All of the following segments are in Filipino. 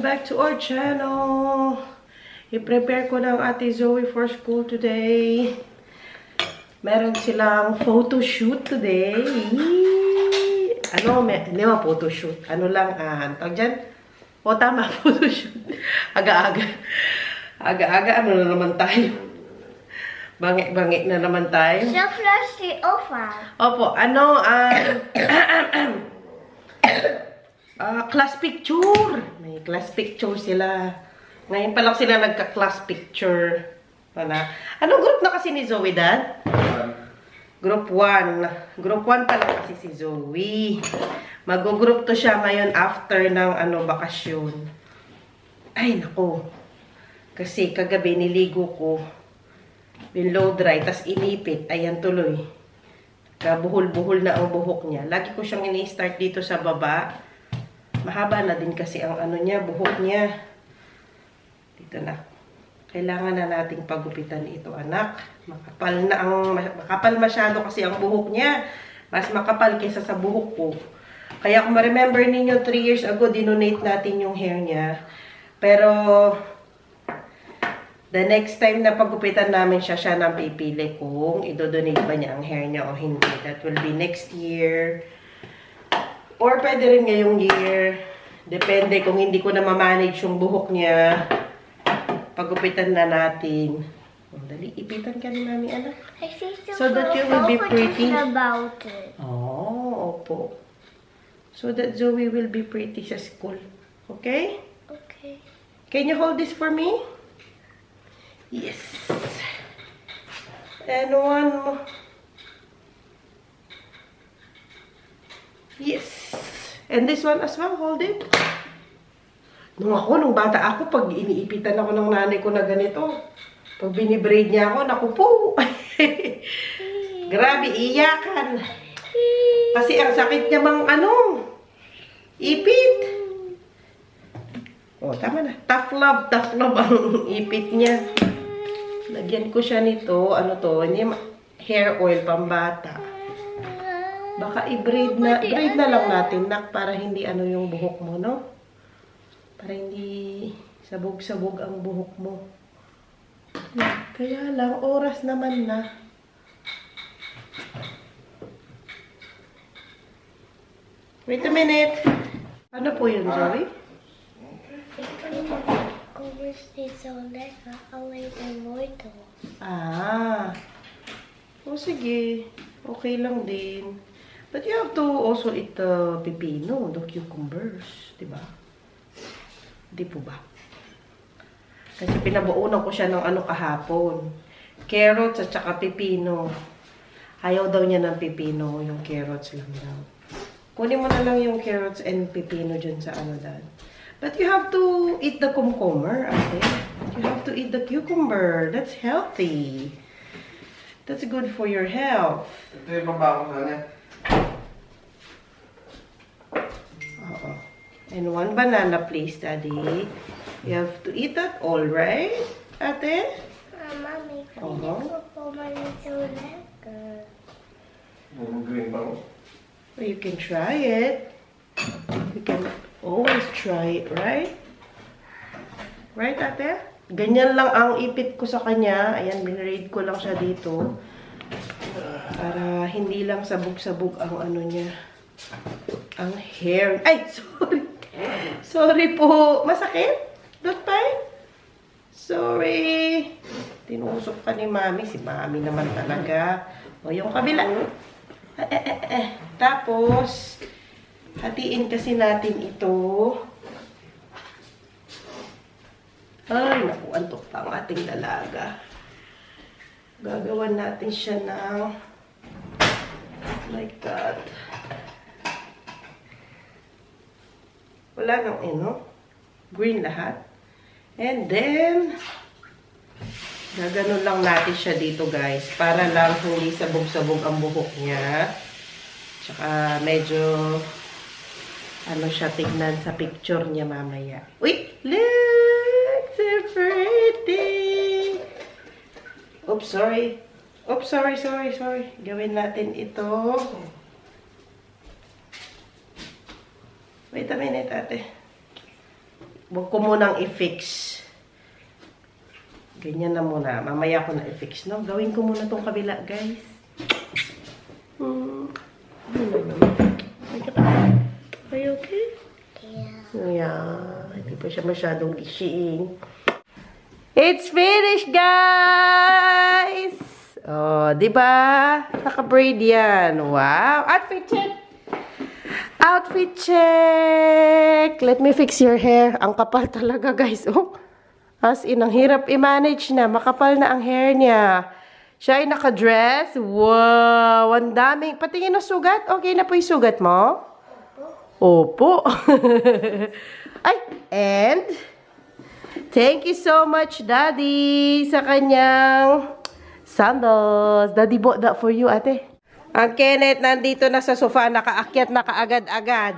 Welcome back to our channel. I-prepare ko ng ate Zoe for school today. Meron silang photo shoot today. Ano, may, hindi mga photo shoot. Ano lang, ah, tawag dyan? O tama, photo shoot. Aga-aga. Aga-aga, ano na naman tayo? Bangi-bangi na naman tayo. Flash si Ofa. Opo, ano, ah, ah, class picture. May class picture sila. Ngayon pa lang sila nagka-class picture. Wala. Anong group na kasi ni Zoe, Dad? Group 1. Group 1 pa lang kasi si Zoe. Mag-group to siya ngayon after ng ano, bakasyon. Ay, nako. Kasi kagabi niligo ko. Binlow dry, tas inipit. Ayan tuloy. Kabuhol-buhol na ang buhok niya. Lagi ko siyang ini-start dito sa baba. Mahaba na din kasi ang ano niya, buhok niya. Dito na. Kailangan na nating pagupitan ito, anak. Makapal na ang, makapal masyado kasi ang buhok niya. Mas makapal kaysa sa buhok ko. Kaya kung ma-remember ninyo, 3 years ago, dinonate natin yung hair niya. Pero, the next time na pagupitan namin siya, siya nang pipili kung idodonate ba niya ang hair niya o hindi. That will be next year. Or pwede rin ngayong year. Depende kung hindi ko na ma-manage yung buhok niya. Pagupitan na natin. Oh, dali, ipitan ka ni mami, anak. So that you will be pretty. about it. Oh, opo. So that Zoe will be pretty sa school. Okay? Okay. Can you hold this for me? Yes. And one more. Yes. And this one as well, hold it. Nung ako, nung bata ako, pag iniipitan ako ng nanay ko na ganito, pag binibraid niya ako, naku po. Grabe, iyakan. Kasi ang sakit niya mang ano, ipit. Oh, tama na. Tough love, tough love ang ipit niya. Lagyan ko siya nito, ano to, hair oil pambata. Baka i-braid na, braid na lang natin, nak, para hindi ano yung buhok mo, no? Para hindi sabog-sabog ang buhok mo. Kaya lang, oras naman na. Wait a minute. Ano po yun, ito. Ah. O sige. Okay lang din. But you have to also eat the pepino, the cucumbers. Diba? Di po ba? Kasi pinabuunan ko siya ng ano kahapon. Carrots at saka pepino. Ayaw daw niya ng pepino, yung carrots lang daw. Kunin mo na lang yung carrots and pepino dyan sa ano dad. But you have to eat the cucumber, ate. You have to eat the cucumber. That's healthy. That's good for your health. Ito yung baba ko sana. Oo. And one banana, please, Daddy. You have to eat that all, right, ate? Mami, Oo. kaya ko po man sa ulega. Yung green ko. Well, you can try it. You can always try it, right? Right, ate? Ganyan lang ang ipit ko sa kanya. Ayan, binread ko lang siya dito. Para hindi lang sabog-sabog ang ano niya. Ang hair. Ay, sorry. Sorry po. Masakit? Bite? Sorry. Tinusok ka ni Mami. Si Mami naman talaga. O, yung kabila. Eh, eh, eh, eh. Tapos, hatiin kasi natin ito. Ay, naku, antok pa ang ating dalaga. Gagawan natin siya ng like that. Wala nang ino. Green lahat. And then, gaganon lang natin siya dito guys. Para lang hindi sabog-sabog ang buhok niya. Tsaka medyo ano siya tignan sa picture niya mamaya. Uy! Look! So pretty! Oops, sorry. Oops, sorry, sorry, sorry. Gawin natin ito. Wait a minute, ate. Huwag ko munang i-fix. Ganyan na muna. Mamaya ko na i-fix, no? Gawin ko muna tong kabila, guys. Hmm. Are you okay? Yeah. Yeah. Hindi pa siya masyadong gising. It's finished, guys! Oh, di ba? Naka-braid yan. Wow. Outfit check! Outfit check! Let me fix your hair. Ang kapal talaga, guys. Oh. As in, ang hirap i-manage na. Makapal na ang hair niya. Siya ay naka-dress. Wow! Ang daming. Patingin na sugat. Okay na po yung sugat mo? Opo. ay, and... Thank you so much, Daddy, sa kanyang sandals. Daddy bought that for you, ate. Ang Kenneth nandito na sa sofa, nakaakyat na kaagad-agad.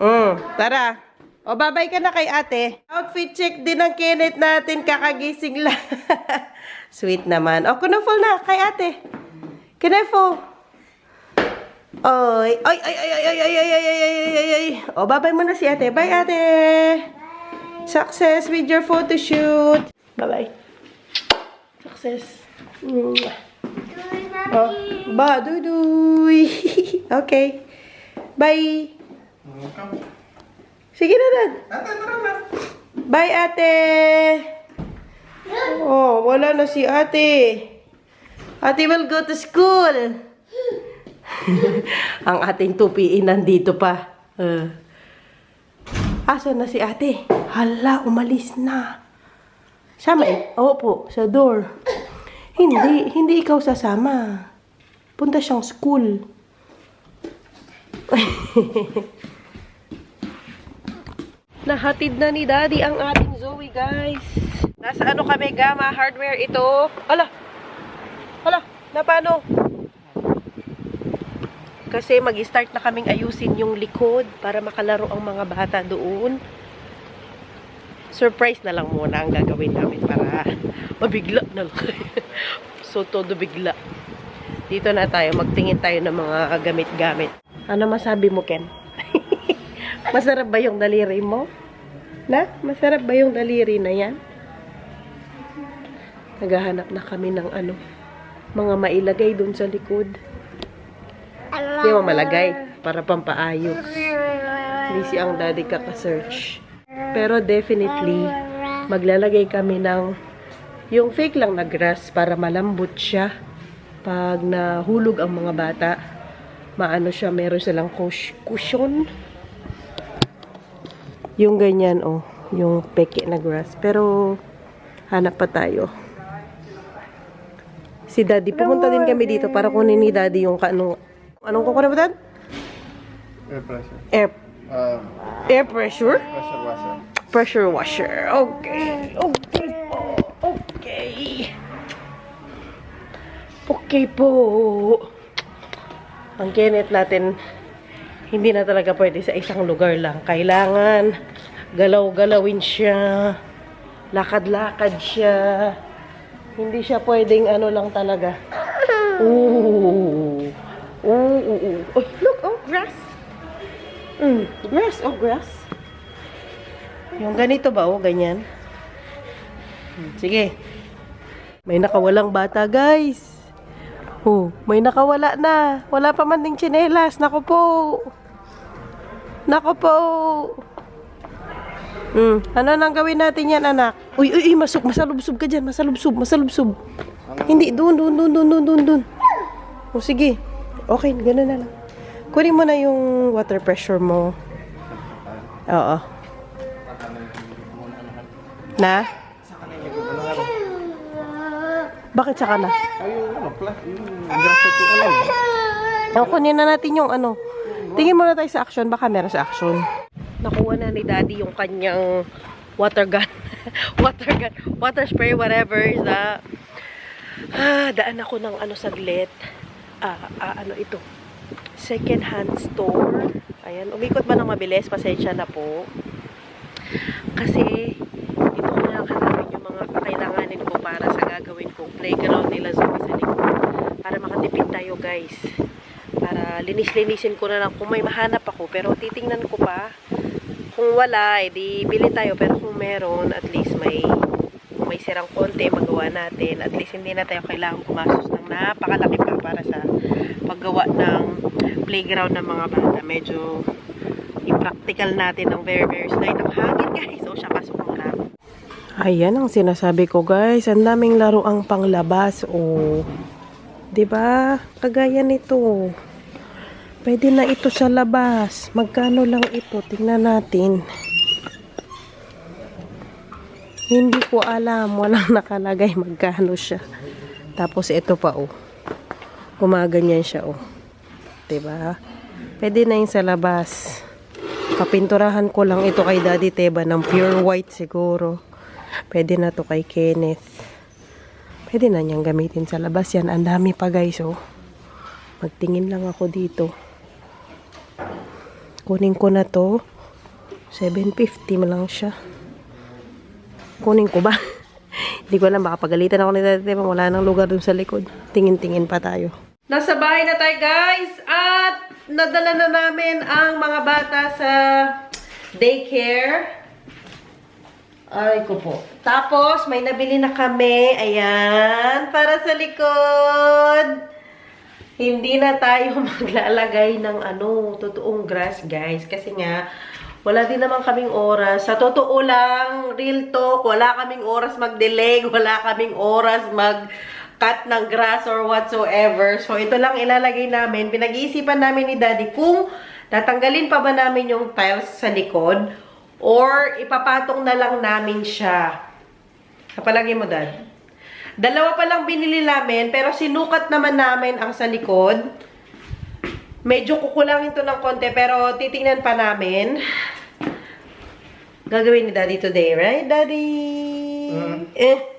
Mm, tara. O, babay ka na kay ate. Outfit check din ng Kenneth natin, kakagising lang. Sweet naman. O, kunufol na kay ate. Kunufol. Oy, ay, ay, ay, ay, ay, ay, ay, ay, ay, ay, ay. O, babay mo na si ate. Bye, ate. Success with your photo shoot. Bye-bye. Success. Mwah. Oh, ba, duduy. okay. Bye. Sige na, Dad. Bye, ate. Oh, wala na si ate. Ate will go to school. Ang ating tupiin nandito pa. Uh. Asan na si ate? Hala, umalis na. Sama eh. Opo, sa door. Hindi, hindi ikaw sasama. Punta siyang school. Nahatid na ni Daddy ang ating Zoe, guys. Nasa ano kami, Gamma Hardware ito. Hala! Hala! Na paano? Kasi mag-start na kaming ayusin yung likod para makalaro ang mga bata doon. Surprise na lang muna ang gagawin namin para mabigla na lang. so, todo bigla. Dito na tayo, magtingin tayo ng mga gamit-gamit. Ano masabi mo, Ken? Masarap ba yung daliri mo? Na? Masarap ba yung daliri na yan? Naghahanap na kami ng ano, mga mailagay doon sa likod. Hindi mo malagay para pampaayos. Si ang daddy kaka-search. Pero definitely, maglalagay kami ng yung fake lang na grass para malambot siya. Pag nahulog ang mga bata, maano siya, meron silang cush- cushion. Yung ganyan, oh. Yung peke na grass. Pero, hanap pa tayo. Si daddy, pumunta din kami dito para kunin ni daddy yung ka- anong, anong kukunin mo dad? Air pressure. Air, Um, air pressure? pressure washer. Pressure washer. Okay. Okay po. Okay. Okay po. Ang Kenneth natin, hindi na talaga pwede sa isang lugar lang. Kailangan galaw-galawin siya. Lakad-lakad siya. Hindi siya pwedeng ano lang talaga. Ooh. Ooh, ooh, ooh. Oh, look, oh, grass. Mm, grass, oh, grass. Yung ganito ba, oh, ganyan? Hmm, Sige. May nakawalang bata, guys. Oh, may nakawala na. Wala pa man ding tsinelas. Nako po. Nako po. Hmm, ano nang gawin natin yan, anak? Uy, uy, uy, masuk, masalubsob ka dyan. Masalubsob, masalubsob. Hindi, doon, doon, doon, doon, doon, doon. O, sige. Okay, gano'n na lang. Kunin mo na yung water pressure mo. Oo. Na? Bakit saka na? Ay, yung ano, pla, yung kunin na natin yung ano. Tingin muna tayo sa action. Baka meron sa action. Nakuha na ni Daddy yung kanyang water gun. water gun. Water spray, whatever. Sa, ah, daan ako ng ano saglit. Ah, ah, ano ito? Second hand store. Ayan, umikot man ng mabilis. Pasensya na po. Kasi, dito ko hanapin yung mga kakailanganin ko para sa gagawin kong playground nila sa sa likod. Para makatipid tayo, guys. Para linis-linisin ko na lang kung may mahanap ako. Pero titingnan ko pa kung wala, edi bili tayo. Pero kung meron, at least may may sirang konti, magawa natin. At least hindi na tayo kailangan gumastos ng napakalaki pa para sa paggawa ng playground ng mga bata. Medyo i-practical natin ng very, very slight ang hangin, guys. So, siya pasok muna. Ayan ang sinasabi ko, guys. Ang daming laro ang panglabas. 'Di ba? Kagaya nito. Pwede na ito sa labas. Magkano lang ito? Tingnan natin. Hindi ko alam. Walang nakalagay magkano siya. Tapos ito pa, oh. Gumaganyan siya, oh. Ba? Pwede na yung sa labas. Papinturahan ko lang ito kay Daddy Teba ng pure white siguro. Pwede na to kay Kenneth. Pwede na niyang gamitin sa labas yan. Ang dami pa guys, oh. Magtingin lang ako dito. Kunin ko na to. 750 mo lang siya. Kunin ko ba? Hindi ko alam, baka pagalitan ako ni Daddy Teba. Wala nang lugar dun sa likod. Tingin-tingin pa tayo. Nasa bahay na tayo guys at nadala na namin ang mga bata sa daycare. Ay ko po. Tapos may nabili na kami. Ayan. Para sa likod. Hindi na tayo maglalagay ng ano, totoong grass guys. Kasi nga, wala din naman kaming oras. Sa totoo lang, real talk, wala kaming oras mag-delay, wala kaming oras mag cut ng grass or whatsoever. So, ito lang ilalagay namin. Pinag-iisipan namin ni Daddy kung tatanggalin pa ba namin yung tiles sa likod or ipapatong na lang namin siya. Kapalagay mo, Dad. Dalawa pa lang binili namin, pero sinukat naman namin ang sa likod. Medyo kukulangin to ng konti, pero titingnan pa namin. Gagawin ni Daddy today, right, Daddy? Eh.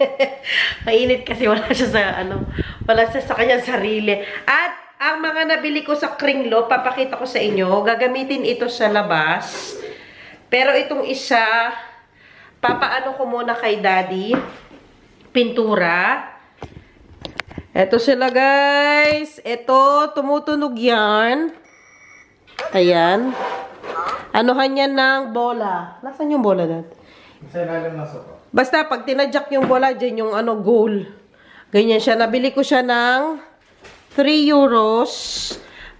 Mainit kasi wala siya sa ano, wala siya sa kanyang sarili. At ang mga nabili ko sa Kringlo, papakita ko sa inyo, gagamitin ito sa labas. Pero itong isa, papaano ko muna kay Daddy, pintura. Ito sila guys. Ito, tumutunog yan. Ayan. Anuhan yan ng bola. Nasaan yung bola, Dad? Sa ilalim na sopa. Basta pag tinadyak yung bola, dyan yung ano, goal. Ganyan siya. Nabili ko siya ng 3 euros.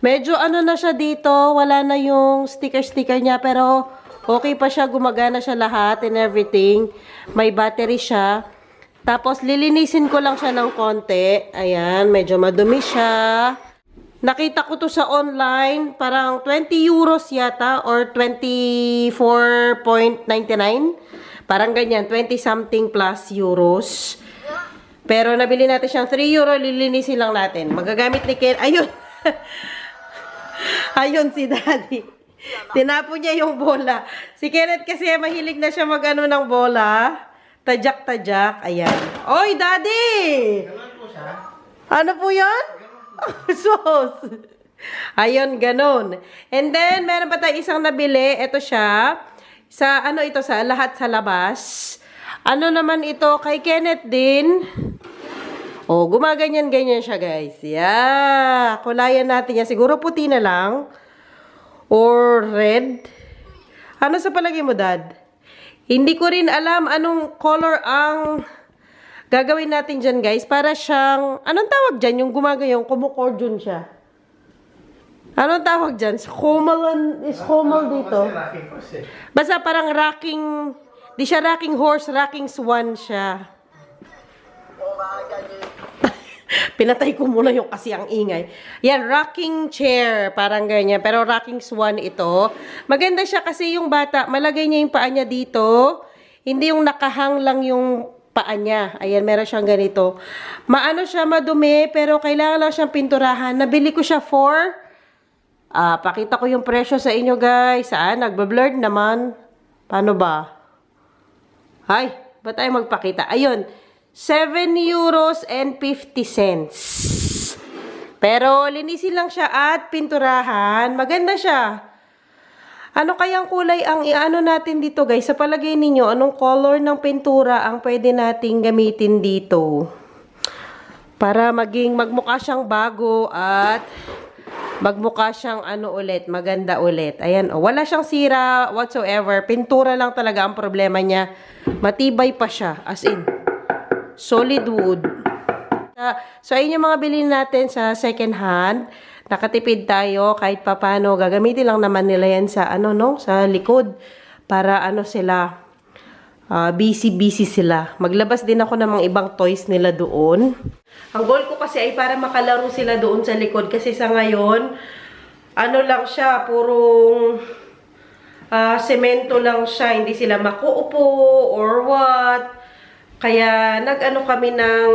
Medyo ano na siya dito. Wala na yung sticker-sticker niya. Pero okay pa siya. Gumagana siya lahat and everything. May battery siya. Tapos lilinisin ko lang siya ng konti. Ayan. Medyo madumi siya. Nakita ko to sa online. Parang 20 euros yata or 24.99. Parang ganyan, 20 something plus euros. Pero nabili natin siyang 3 euro, lilinisin lang natin. Magagamit ni Ken. Ayun. Ayun si Daddy. Tinapon niya yung bola. Si Kenneth kasi mahilig na siya magano ng bola. Tajak-tajak. Ayan. Oy, Daddy! Ano po yan? Sos! Ayun, ganon. And then, meron pa tayo isang nabili. Ito siya. Sa, ano ito sa, lahat sa labas. Ano naman ito, kay Kenneth din. Oh, gumaganyan-ganyan siya, guys. Yeah. Kulayan natin yan. Siguro puti na lang. Or red. Ano sa palagi mo, Dad? Hindi ko rin alam anong color ang gagawin natin dyan, guys. Para siyang, anong tawag dyan? Yung gumagayong, kumukordyon siya. Anong tawag dyan? Comal is comal dito. Siya. Basta parang rocking, di siya rocking horse, rocking swan siya. Pinatay ko muna yung kasi ang ingay. Yan, rocking chair, parang ganyan. Pero rocking swan ito. Maganda siya kasi yung bata, malagay niya yung paa niya dito. Hindi yung nakahang lang yung paa niya. Ayan, meron siyang ganito. Maano siya madumi, pero kailangan lang siyang pinturahan. Nabili ko siya for Ah, pakita ko yung presyo sa inyo, guys. Saan? Nagba-blurred naman. Paano ba? Ay, ba't tayo magpakita? Ayun, 7 euros and 50 cents. Pero, linisin lang siya at pinturahan. Maganda siya. Ano kayang kulay ang iano natin dito, guys? Sa palagay ninyo, anong color ng pintura ang pwede nating gamitin dito? Para maging magmukha siyang bago at magmukha siyang ano ulit, maganda ulit. Ayan, oh. Wala siyang sira whatsoever. Pintura lang talaga ang problema niya. Matibay pa siya. As in, solid wood. Ah, So, ayun yung mga bilhin natin sa second hand. Nakatipid tayo kahit papano. Gagamitin lang naman nila yan sa ano, no? Sa likod. Para ano sila, ah, busy-busy sila. Maglabas din ako ng mga ibang toys nila doon. Ang goal ko kasi ay para makalaro sila doon sa likod. Kasi sa ngayon, ano lang siya, purong ah, semento lang siya. Hindi sila makuupo or what. Kaya nag-ano kami ng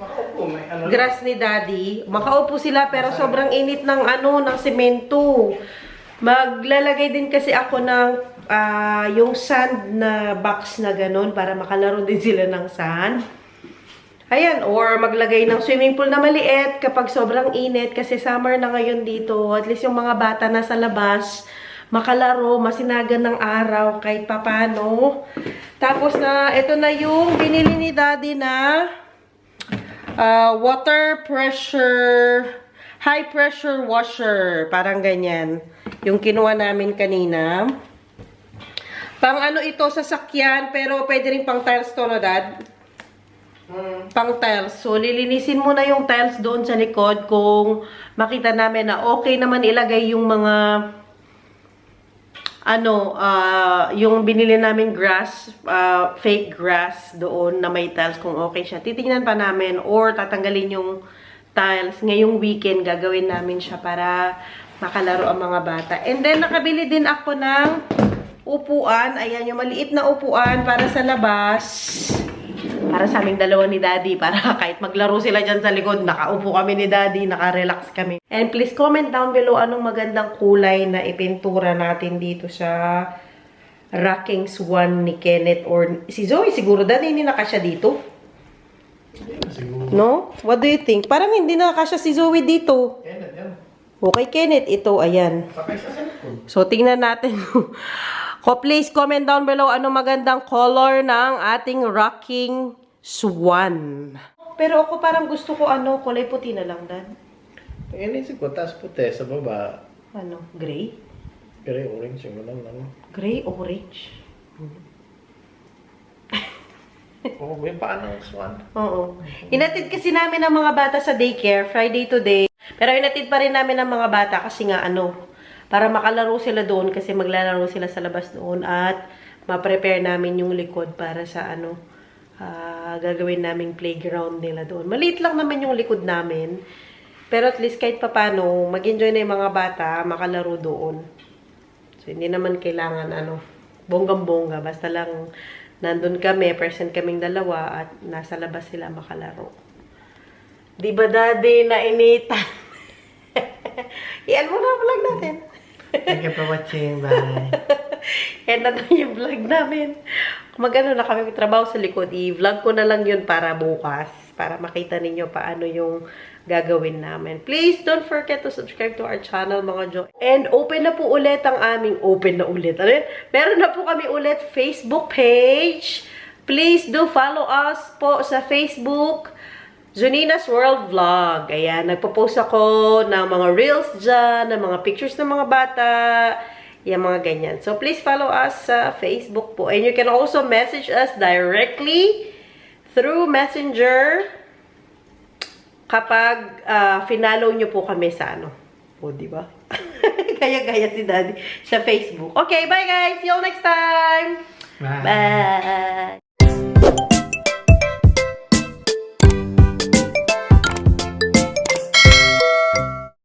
Makaupo, may ano. grass ni daddy. Makaupo sila pero sobrang init ng ano, ng semento. Maglalagay din kasi ako ng ah, yung sand na box na ganun para makalaro din sila ng sand. Ayan, or maglagay ng swimming pool na maliit kapag sobrang init kasi summer na ngayon dito. At least yung mga bata na sa labas, makalaro, masinagan ng araw kahit papano. Tapos na, ito na yung binili ni daddy na Ah, water pressure, high pressure washer. Parang ganyan. Yung kinuha namin kanina. Pang ano ito sa sakyan, pero pwede rin pang tiles to, no, Dad? Hmm. Pang tiles. So, lilinisin muna yung tiles doon sa likod kung makita namin na okay naman ilagay yung mga ano, ah, yung binili namin grass, ah, fake grass doon na may tiles kung okay siya. Titingnan pa namin or tatanggalin yung tiles. Ngayong weekend gagawin namin siya para makalaro ang mga bata. And then nakabili din ako ng upuan. Ayan, yung maliit na upuan para sa labas. Para sa aming dalawa ni Daddy. Para kahit maglaro sila dyan sa likod, nakaupo kami ni Daddy, nakarelax kami. And please comment down below anong magandang kulay na ipintura natin dito sa Rocking Swan ni Kenneth or si Zoe. Siguro Daddy, hindi nakasya dito. No? What do you think? Parang hindi nakasya si Zoe dito. Yan, yan. Okay, Kenneth. Ito, ayan. So, tingnan natin. Ko, please comment down below ano magandang color ng ating rocking swan. Pero ako parang gusto ko ano, kulay puti na lang, Dan. Inisip ko, taas puti sa baba. Ano, gray? Yung orange yung lang ano. Gray, orange. Oo, may paa ng swan. Oo. Inatid kasi namin ang mga bata sa daycare, Friday to day. Pero inatid pa rin namin ang mga bata kasi nga ano, para makalaro sila doon kasi maglalaro sila sa labas doon at ma-prepare namin yung likod para sa ano, ah, gagawin naming playground nila doon. Maliit lang naman yung likod namin. Pero at least kahit papano, mag-enjoy na yung mga bata, makalaro doon. So, hindi naman kailangan, ano, bonggang-bongga. Basta lang, nandun kami, present kaming dalawa, at nasa labas sila makalaro. Di ba, daddy, nainitan? Iyan mo na vlog natin. Thank you for watching. Bye. Yan na yung vlog namin. Magano na kami trabaho sa likod, i-vlog ko na lang yun para bukas. Para makita ninyo paano yung gagawin namin. Please don't forget to subscribe to our channel mga Jo. And open na po ulit ang aming, open na ulit. Ano yun? Meron na po kami ulit Facebook page. Please do follow us po sa Facebook. Junina's World Vlog. Ayan, nagpo-post ako ng mga reels dyan, ng mga pictures ng mga bata, yung mga ganyan. So, please follow us sa Facebook po. And you can also message us directly through Messenger kapag uh, finalo nyo po kami sa ano. O, di ba? Gaya-gaya si Daddy sa Facebook. Okay, bye guys! See you all next time! Bye. Bye!